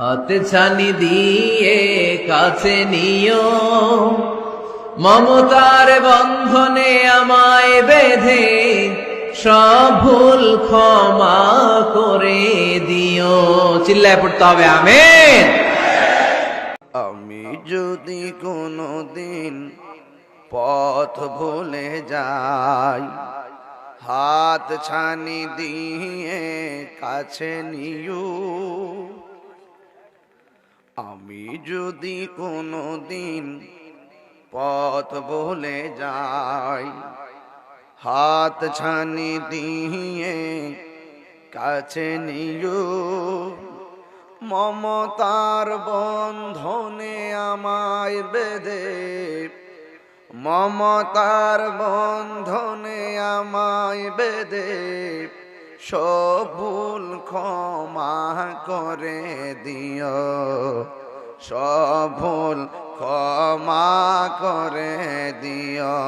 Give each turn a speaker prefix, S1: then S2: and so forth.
S1: হাত ছানি দিয়ে কাছে নিও। মমতার বন্ধনে আমায় বেঁধে সব ভুল ক্ষমা করে দিও। চিল্লায় পড়তে হবে, আমেন।
S2: আমি যদি কোনো দিন পথ ভুলে যাই, হাত ছানি দিয়ে কাছে নিও। আমি যদি কোনো দিন পথ ভুলে যাই, হাত ছানি দিয়ে কাছে নিও। মমতার বন্ধনে আমায় বেদে মমতার বন্ধনে আমায় বেদে সব ভুল ক্ষমা করে দিও। সব ভুল ক্ষমা করে দিও।